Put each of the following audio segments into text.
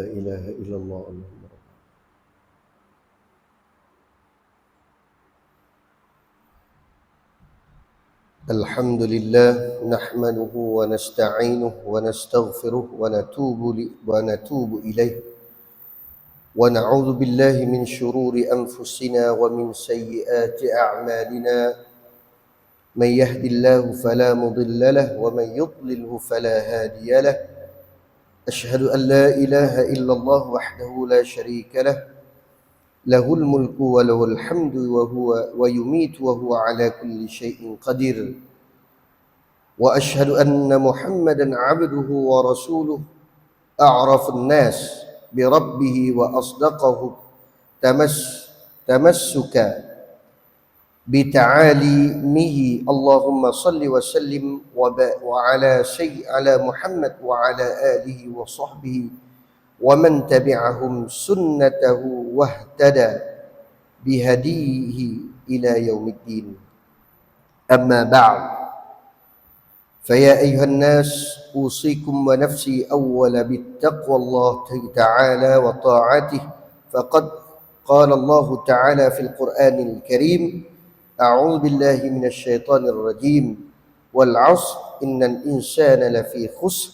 لا إله إلا الله اللهم الحمد لله نحمده ونستعينه ونستغفره ونتوب ونتوب إليه. ونعوذ بالله من شرور أنفسنا ومن سيئات أعمالنا. من يهد الله فلا مضل له ومن يضلله فلا هادي له. أشهد أن لا إله إلا الله وحده لا شريك له له الملك وله الحمد وهو ويميت وهو على كل شيء قدير. وأشهد أن محمدا عبده ورسوله أعرف الناس بربه وأصدقه تمس تمسكا بتعاليمه. اللهم صل وسلم وعلى سي على محمد وعلى آله وصحبه ومن تبعهم سنته واهتدى بهديه إلى يوم الدين. أما بعد فيا أيها الناس أوصيكم ونفسي أول بالتقوى. الله تعالى وطاعته. فقد قال الله تعالى في القرآن الكريم أعوذ بالله من الشيطان الرجيم والعصر إن الإنسان لفي خسر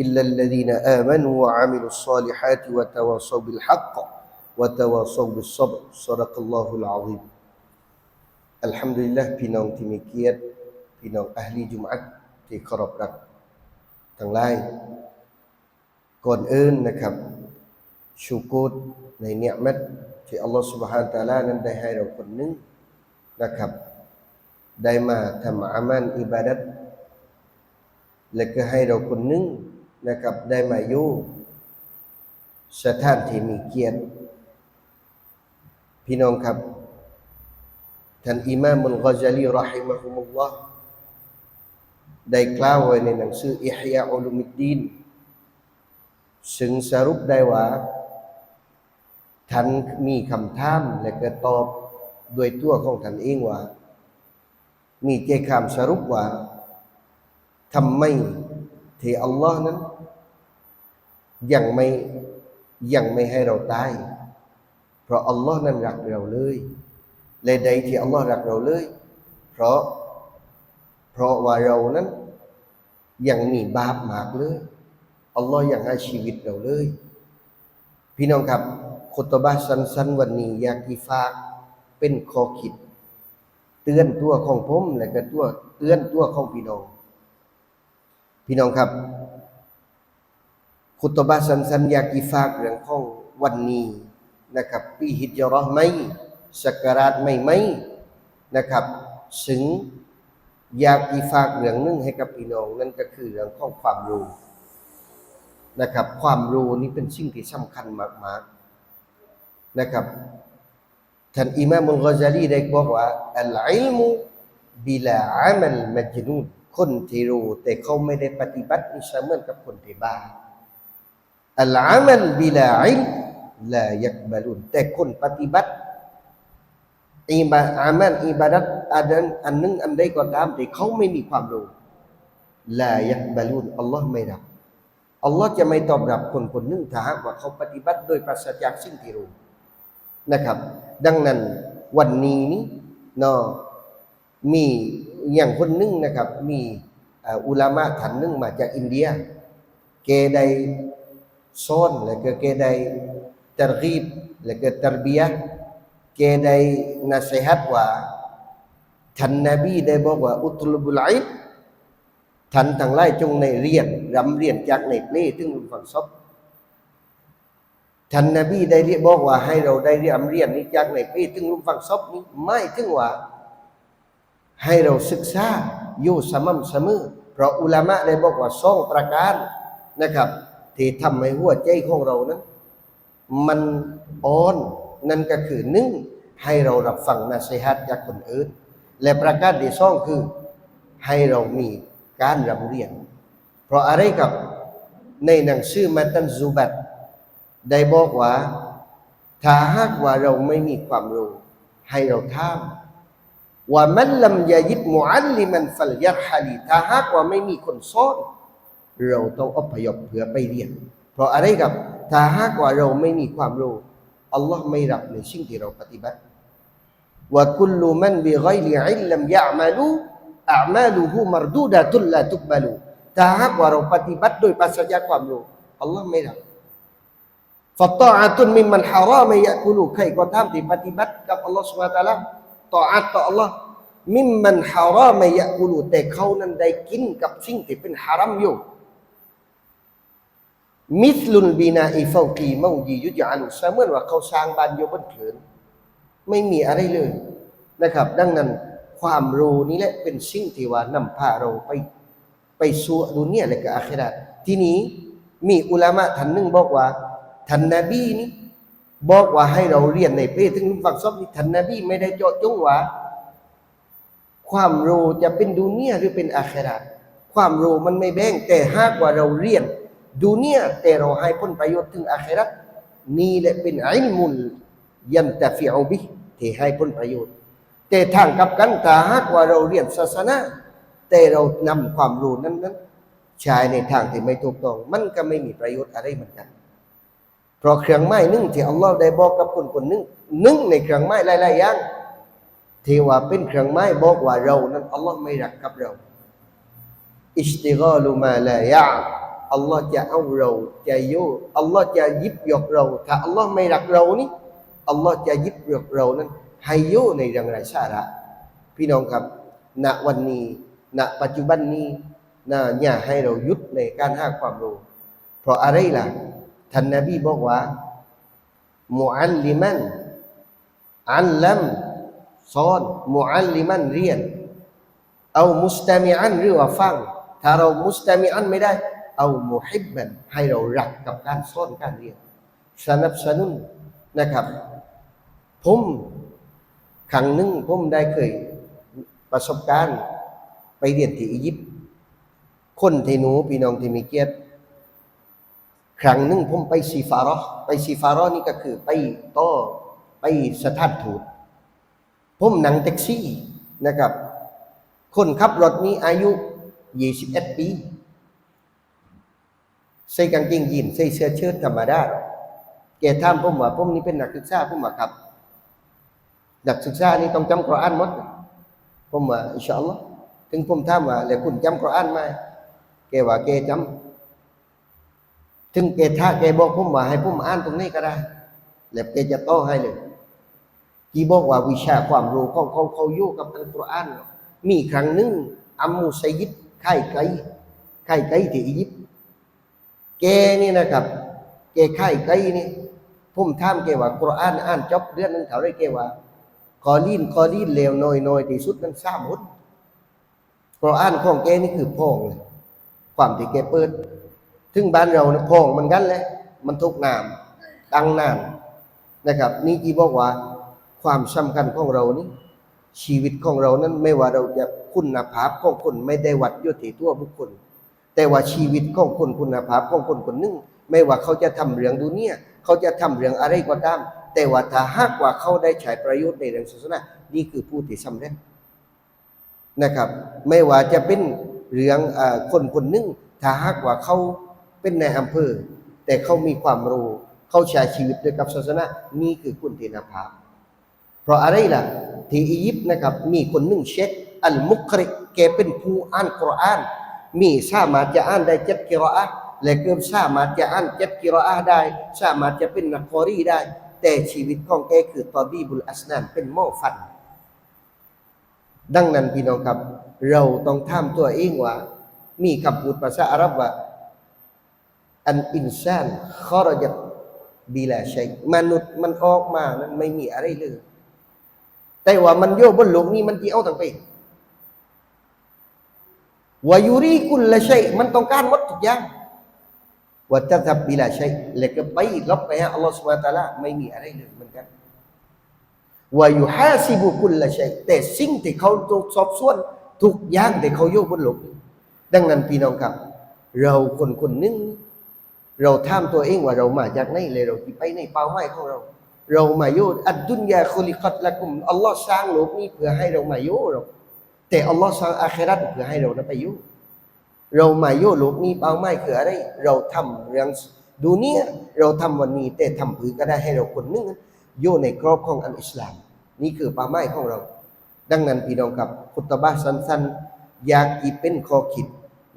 إلا الذين آمنوا وعملوا الصالحات وتواصوا بالحق وتواصوا بالصبر صدق الله العظيم الحمد لله พี่น้องที่มีเกียรติพี่น้องอัลลีจุมอัตที่เคารพรักทั้งหลายก่อนอื่นนะครับชูกูดในเนียมัตที่อัลลอฮฺ سبحانه และ تعالى นั้นได้ให้เราคนหนึง นะครับ ได้มาทำอามันอิบาดัตและก็ให้เราคนหนึงนะครับได้มาอยู่สถานที่มีเกียรติ พี่น้องครับท่านอิมามมุลกอซาลีรอฮิมะฮุมุลลอฮ์ได้กล่าวไว้ในหนังสืออิฮยาอุลุมิดดีนซึ่งสรุปได้ว่าท่านมีคำถามและก็ตอบ โดยตัวของท่านเองว่า มีใจคำสรุปว่าทำไมที่อัลลอฮ์นั้น ยังไม่ยังไม่ให้เราตาย เพราะอัลลอฮ์นั้นรักเราเลยและใดที่อัลลอฮ์รักเราเลย เพราะ เพราะว่าเรานั้นยังมีบาปมากเลยอัลลอฮ์ยังให้ชีวิตเราเลย พี่น้องครับคุตบะสั้นๆวันนี้อยากกีฝาก เป็นข้อคิด เตือนตัวของผมและก็ตัวเตือนตัวของพี่น้อง พี่น้องครับ คุตบะสั้นๆอยากกีฝากเรื่องของวันนี้นะครับปีฮิจราะห์ไหมสักการะไม่ไหมนะครับซึ่งอยากกีฝากเรื่องนึงให้กับพี่น้องนั่นก็คือเรื่องของความรู้นะครับ ความรู้นี่เป็นสิ่งที่สำคัญมากๆนะครับ ท่านอิมามุลกอซาลีได้บอกว่าอัลอิลมุบิลาอามัลมัจนูนคนที่รู้แต่เขาไม่ได้ปฏิบัตินี่เสมือนกับคนที่บ้าอัลอามัลบิลาอิลลายักบาลุนแต่คนปฏิบัติอิบาอามัลอิบาดัตอันอันนึงอันใดก็ตามแต่เขาไม่มีความรู้ลายักบาลุนอัลลอฮ์ไม่รับอัลลอฮ์จะไม่ตอบรับคนคนหนึงถ้าหากว่าเขาปฏิบัติโดยปราศจากสิ่งที่รู้ นะครับ ดังนั้นวันนี้นี้เนาะมีอย่างคนหนึงนะครับ มีอุลามะท่านหนึงมาจากอินเดีย เกได้สอนแล้วก็เกได้ตรกีบแล้วก็ตรบียะเกได้นัสฮัตว่าท่านนบีได้บอกว่าอุตลุบุลอิลท่านทั้งหลายจงในเรียนรำเรียนจากในเปลถึงฝั่งซบ ท่านนบีได้เรียกบอกว่าให้เราได้เรียนเรียนนี้จากในปีถึงลุมฟังซบนี้ไม่ถึงว่า ให้เราศึกษาอยู่สม่ำเสมอเพราะอุลามะได้บอกว่าสองประการนะครับ ที่ทำให้หัวใจของเรานั้นมันอ่อนนั่นก็คือหนึ่งให้เรารับฟังนาซีฮัตจากคนอื่น และประการที่สองคือ ให้เรามีการรำเรียน เพราะอะไรกับในหนังสือมาตันซูบัต ได้บอกว่า ถ้าหากว่าเราไม่มีความรู้ ให้เราถามว่ามันลำยายิดมุอัลลิมันฟัลยัรฮะลีถ้าหากว่าไม่มีคนสอนเราต้องอพยพเพื่อไปเรียน เพราะอะไรกับ ถ้าหากว่าเราไม่มีความรู้อัลลอฮ์ไม่รับในสิ่งที่เราปฏิบัติว่าคุลมันบิไกรอิลลัมยะมาลูอามาลูฮูมารดูดะตุลลาตุกบาลูถ้าหากว่าเราปฏิบัติโดยปราศจากความรู้อัลลอฮ์ไม่รับ ฟัตตาอะตุนมิมันฮารามยะกุลูใครก็ตามที่ปฏิบัติกับอัลลอฮ์สุบะตะอาลาต่ออัตต่ออัลลอฮ์มิมันฮารามยะกุลูแต่เขานั้นได้กินกับสิ่งที่เป็นฮารัมอยู่มิสลุนบีนาอีฟากีเมายียุจานุเสมือนว่าเขาสร้างบ้านอยู่บนเขื่อนไม่มีอะไรเลยนะครับ ดังนั้นความรู้นี้แหละเป็นสิ่งที่ว่านำพาเราไป ไปสู่ดุนยและก็อาคิราตทีนี้มีอุลามะท่านหนึ่งบอกว่า ท่านนบีนี่บอกว่าให้เราเรียนในเพศถึงฝั่งซอบนี่ท่านนบีไม่ได้เจาะจงว่าความรู้จะเป็นดุนยหรือเป็นอาคราตความรู้มันไม่แบ่งแต่หากว่าเราเรียนดุนยแต่เราให้ผลประโยชน์ถึงอาคราตนี่แหละเป็นอิมุลยันตะฟิอูบิที่ให้ผลประโยชน์ แต่ทางกับกันถ้าหากว่าเราเรียนศาสนาแต่เรานำความรู้นั้นนั้นใช้ในทางที่ไม่ถูกต้อง มันก็ไม่มีประโยชน์อะไรเหมือนกัน เพราะเครื่องไม้นึ่งที่อัลลอฮ์ได้บอกกับคนคนนึ่งนึ่งในเครื่องไม้หลายๆอย่างที่ว่าเป็นเครื่องไม้บอกว่าเรานั้นอัลลอฮ์ไม่รักกับเราอิสติกาลุมาลายะอัลลอฮ์จะเอาเราจะโยอัลลอฮ์จะยิบยกเรา ถ้าอัลลอฮ์ไม่รักเรานี่อัลลอฮ์จะยิบยกเรานั้นให้โยในเรื่องไร้สาระพี่น้องครับณวันนี้ณปัจจุบันนี้น่าอย่าให้เราหยุดในการหาความรู้ เพราะอะไรล่ะ ท่านนบีบอกว่ามุอัลลิมันอัลลัมสอนมุอัลลิมันเรียน เอามุสตามิอันหรือว่าฟัง ถ้าเรามุสตามิอันไม่ได้ เอามุฮิบบันให้เรารักกับการสอนการเรียน สนับสนุนนะครับผมครั้งหนึ่งผมได้เคยประสบการณ์ไปเรียนที่อียิปต์คนที่หนูพี่น้องที่มีเกียรติ ครั้งหนึ่งผมไปซีฟาร์ไปซีฟาร์นี่ก็คือไปต่อไปสถานทูตผมนั่งแท็กซี่นะครับ คนขับรถนี้อายุ21ปีใส่กางเกงยีนใส่เสื้อเชิ้ตธรรมดาแกถามผมว่าผมนี่เป็นนักศึกษาผมว่าครับ นักศึกษานี่ต้องจำกรอานหมดผมว่าอินชาอัลลอฮ์ถึงผมถามว่าแล้วคุณจำกรอานไหมแกว่าแกจำ ถึงแกถ้าแกบอกผมว่าให้ผมอ่านตรงนี้ก็ได้ แล้วแกจะโต้ให้เลยที่บอกว่าวิชาความรู้ของเขาเขาอยู่กับอัลกุรอานมีครั้งหนึ่งอัมมูไซยิดไข่ไก่ไข่ไก่ที่อียิปต์แกนี่นะครับ แกไข่ไก่นี่ผมถามแกว่ากุรอานอ่านจบเดือนนึงเท่าไรแกว่าคอลีนคอลีนเลวน้อยน้อยที่สุดนั้นสามหุดกุรอานของแกนี่คือพ่องเลยความที่แกเปิด ถึงบ้านเรานะพ่องมันกันแหละมันทุกนามดังนานนะครับ นี่ที่บอกว่าความสำคัญของเรานี่ชีวิตของเรานั้นไม่ว่าเราจะคุณภาพของคนไม่ได้วัดยู่ที่ตัวบุคคล แต่ว่าชีวิตของคนคุณภาพของคนคนหนึ่งไม่ว่าเขาจะทำเรื่องดูเนี่ยเขาจะทำเรื่องอะไรก็ตาม แต่ว่าถ้าหากว่าเขาได้ใช้ประโยชน์ในเรื่องศาสนานี่คือผู้ที่สำเร็จนะครับ ไม่ว่าจะเป็นเรื่องอคนคนหนึ่งถ้าหากว่าเขา เป็นในอำเภอ แต่เขามีความรู้เขาใช้ชีวิตด้วยกับศาสนานี่คือคุณทนภาพ เพราะอะไรล่ะ ที่อียิปต์นะครับ มีคนหนึ่งเชคอัลมุกริแกเป็นผู้อ่านกุรอาน มีสามารถจะอ่านได้เจ็ดกิรออะและเกือบสามารถจะอ่านเจ็ดกิรออะได้ สามารถจะเป็นนักกอรีได้ แต่ชีวิตของแกคือตอบีบุลอัสนานเป็นหม้อฟัน ดังนั้นพี่น้องครับ เราต้องถามตัวเองว่า มีคำพูดภาษาอาหรับว่า อันอินซานขอรจัตบีลาชัยมนุษย์มันออกมานั้นไม่มีอะไรเลย แต่ว่ามันโยบนโลกนี้มันจีเอาตั้งไปวายุรีกุลละชัยมันต้องการหมดทุกอย่างว่าจะทำบีลาชัยแล้วก็ไปลบไปฮะอัลลอฮฺสุบฮาตะอาลาไม่มีอะไรเลยเหมือนกันวายุฮาซิบุกุลละชัยแต่สิ่งที่เขาต้องสอบสวนทุกอย่างที่เขาโยบนโลกดังนั้นพี่น้องครับ เราคนคนหนึง เราถามตัวเองว่าเรามาจากไหนเลยเราไปในเป้าหมายของเรา เรามาโยอัดดุนยาคุลิกัตละกุมอัลลอฮ์สร้างโลกนี้เพื่อให้เรามาโยเราแต่อัลลอฮ์สร้างอาคราตเพื่อให้เรานั้นไปโยเรามาโยโลกนี้เป้าหมายคืออะไร เราทำเรื่องดูเนี่ยเราทำวันนี้แต่ทำผือก็ได้ให้เราคนหนึงนั้นอยู่ในกรอบของอันอิสลาม นี่คือเป้าหมายของเรา ดังนั้นพี่น้องครับคุตบะสั้นๆอยากอีเป็นข้อคิด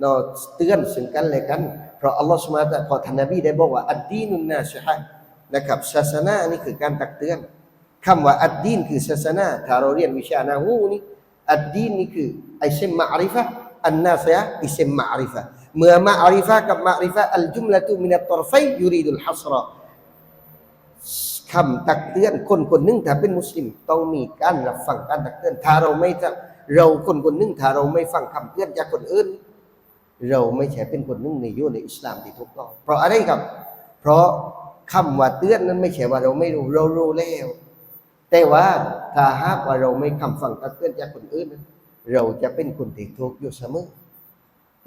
เนาเตือนซึ่งกันและกัน เพราะอัลลอฮฺสุบฮาตะอาลาพอท่านนบีได้บอกว่าอัดดีนุนนาชฮะนะครับศาสนานี่คือการตักเตือนคำว่าอัดดีนคือศาสนาถ้าเราเรียนวิชานาหูนี่อัดดีนนี่คือไอเซมมาอาริฟะอันนาสยอิเซมมาอาริฟะเมื่อมาอาริฟะกับมาอาริฟะอัลจุมละตุมินัตตรฟัยยูรีดุลฮัสรอคำตักเตือนคนคนหนึ่งถ้าเป็นมุสลิมต้องมีการรับฟังการตักเตือนถ้าเราไม่เราคนคนหนึ่งถ้าเราไม่ฟังคำเตือนจากคนอื่น เราไม่ใช่เป็นคนนึ่งในยู่ในอิสลามที่ถูกต้อง เพราะอะไรครับ เพราะคำว่าเตือนนั้นไม่ใช่ว่าเราไม่รู้เรารู้แล้วแต่ว่าถ้าหากว่าเราไม่คำฟังตักเตือนจากคนอื่น เราจะเป็นคนที่ถูกอยู่เสมอ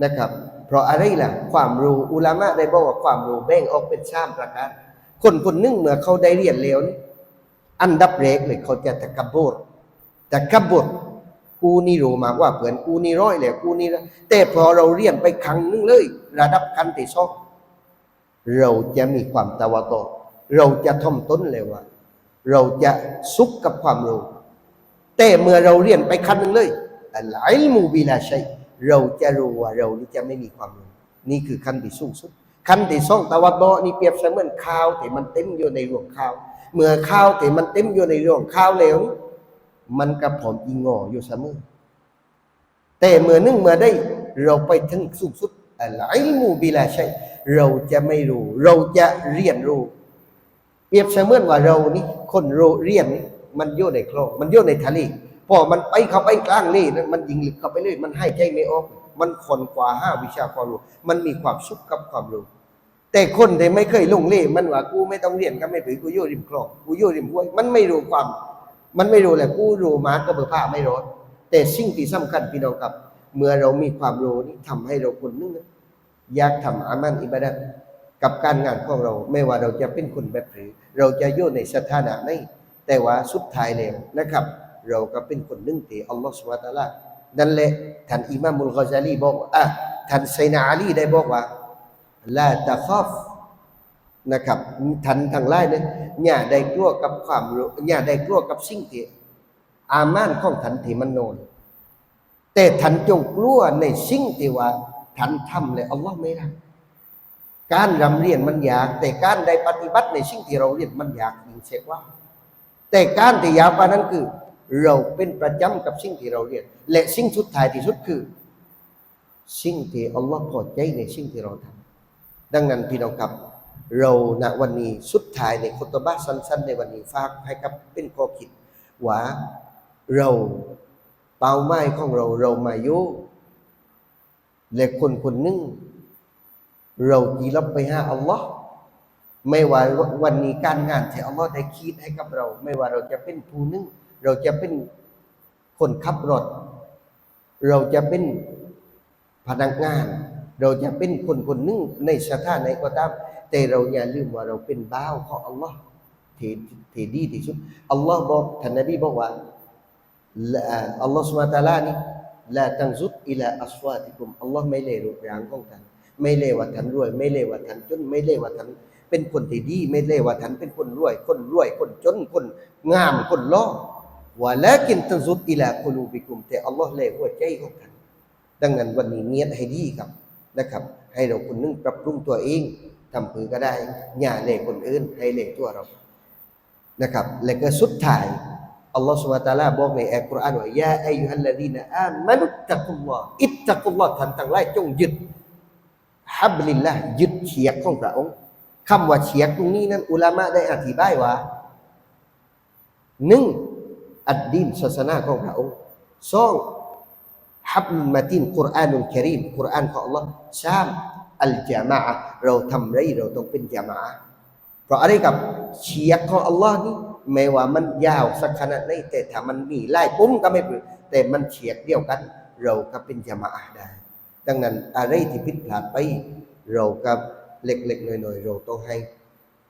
นะครับ เพราะอะไรล่ะ ความรู้อุลามะได้บอกว่าความรู้แบ่งออกเป็นสามประการคนคนนึ่งเมื่อเขาได้เรียนแล้วนี่อันดับแรกเลยเขาจะตะกบบุรตะกบบุร กูนี่รู้มากว่าเพื่อนกูนี่ร้อยแล้วกูนี่แต่พอเราเรียนไปครั้งนึงเลย ระดับขั้นที่สองเราจะมีความตะวะโตอเราจะท่อมต้นเลยว่า เราจะสุขกับความรู้แต่เมื่อเราเรียนไปขั้นนึงเลยอัลอิลมูบิลาชัยเราจะรู้ว่าเรานี่จะไม่มีความรู้นี่คือขั้นที่สูงสุดขั้นที่สองตะวันตกนี่เปรียบเสมือนข้าวที่มันเต็มอยู่ในรวงข้าว เมื่อข้าวที่มันเต็มอยู่ในรวงข้าวแล้ว มันกระผอมอีงออยู่เสมอแต่เมื่อนึ่งเมื่อได้เราไปถึงสูงสุดอัลอิลมูบิลาชัยเราจะไม่รู้ เราจะเรียนรู้เปรียบเสมือนว่าเรานี่คนรู้เรียนนี่มันอยู่ในคลองมันอยู่ในทะเลพอมันไปเข้าไปกลางนี่นมันยิงลึกเข้าไปเลยมันให้ใจไม่ออก มันคนกว่าห้าวิชาความรู้มันมีความสุขกับความรู้แต่คนที่ไม่เคยลงเล่มันว่ากูไม่ต้องเรียนก็ไม่ถือกูอยู่ริมคลองกูอยู่ริมห้วยมันไม่รู้ความ มันไม่รู้แหละกู้รู้มาก็เบื่อผ้าไม่ร้อนแต่สิ่งที่สำคัญพี่น้องครับ เมื่อเรามีความรู้นี่ทำให้เราคนนึงนะอยากทำอามันอิบาดะห์กับการงานของเรา ไม่ว่าเราจะเป็นคนแบบหรือ เราจะอยู่ในสถานะไหนแต่ว่าสุดท้ายแล้วนะครับ เราก็เป็นคนนึงที่อัลลอฮฺสุบะตาลานั่นแหละท่านอิมามมุลกอซาลีบอกว่าอะท่านไซนาอาลีได้บอกว่าลาตะคอฟ นะครับท่านทั้งหลายเนี่ยอย่าได้กลัวกับความรู้อย่าได้กลัวกับสิ่งที่อามานของท่านที่มันโนนแต่ท่านจงกลัวในสิ่งที่ว่าท่านทำเลยอัลลอฮ์ไม่รักการรำเรียนมันยาก แต่การได้ปฏิบัติในสิ่งที่เราเรียนมันยากยิ่งเสียกว่า แต่การที่ยากกว่านั้นคือ เราเป็นประจำกับสิ่งที่เราเรียน และสิ่งสุดท้ายที่สุดคือ สิ่งที่อัลลอฮ์พอใจในสิ่งที่เราทำดังนั้นพี่น้องครับ เราณวันนี้สุดท้ายในคุตบะห์สั้น ๆ ในวันนี้ฝากให้กับเป็นข้อคิดว่าเราเป้าหมายของเราเรามาอยู่และคนคนหนึ่งเราจีรับไปหาอัลลอฮ์ไม่ว่าวันนี้การงานที่อัลลอฮ์ได้คิดให้กับเรา ไม่ว่าเราจะเป็นผู้หนึ่งเราจะเป็นคนขับรถ เราจะเป็นพนักงาน เราจะเป็นคนคนหนึ่งในสถานไหนก็ตาม แต่เราอย่าลืมว่าเราเป็นบ่าวของอัลลอฮ์ที่ที่ดีที่สุดอัลลอฮ์บอกท่านนบีบอกว่าอัลลอฮ์สุบฮานะตาลานี่ลาตังซุดอิลาอัสวาติกุมอัลลอฮ์ไม่เล่รูปร่างของท่านไม่เล่ว่าท่านรวย ไม่เล่ว่าท่านจนไม่เล่ว่าท่านเป็นคนที่ดี ไม่เล่ว่าท่านเป็นคนรวย คนรวยคนจนคนงามคนล่อว่าและกินตังซุดอิลากุลูบิกุมแต่อัลลอฮ์เล่หัวใจของท่านดังนั้นวันนี้เนียดให้ดีครับนะครับ ให้เราคนนึงปรับปรุงตัวเอง ทำผือก็ได้อย่าเล่คนอื่น ให้เล่ตัวเรานะครับและก็สุดท้ายอัลลอฮฺสุบฮาตะอาลาบอกในอัลกุรอานว่ายาอายุฮัลลดีนอามานุตะกุลลอฮ์อิตะกุลลอฮ์ท่านทั้งหลายจงยึดฮับลิลละยึดเฉียกของพระองค์คำว่าเฉียกตรงนี้นั้นอุลามะได้อธิบายว่าหนึ่งอัดดีนศาสนาของพระองค์สองฮับลุลมาตินกุรอานุลกรีมกุรอานของอัลลอฮ์สาม อัลจามะเราทำไรเราต้องเป็นจามะเพราะอะไรกับเชียกของอัลลอฮ์นี่ไม่ว่ามันยาวสักขนาดไหนแต่ถ้ามันมีไล่ปุ้มก็ไม่เป็นแต่มันเชียกเดียวกัน เราก็เป็นจามะได้ ดังนั้นอะไรที่ผิดพลาดไป เราก็เล็กๆหน่อยๆเราต้องให้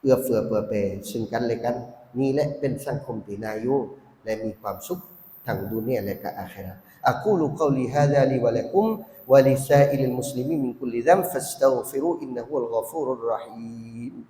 เอื้อเฟือเปื่อแผ่ซึ่งกันและกัน นี่แหละเป็นสังคมที่นายุและมีความสุขทั้งดุเนียและก็อาครา أقول قولي هذا لي ولكم ولسائر المسلمين من كل ذنب فاستغفروا إنه الغفور الرحيم.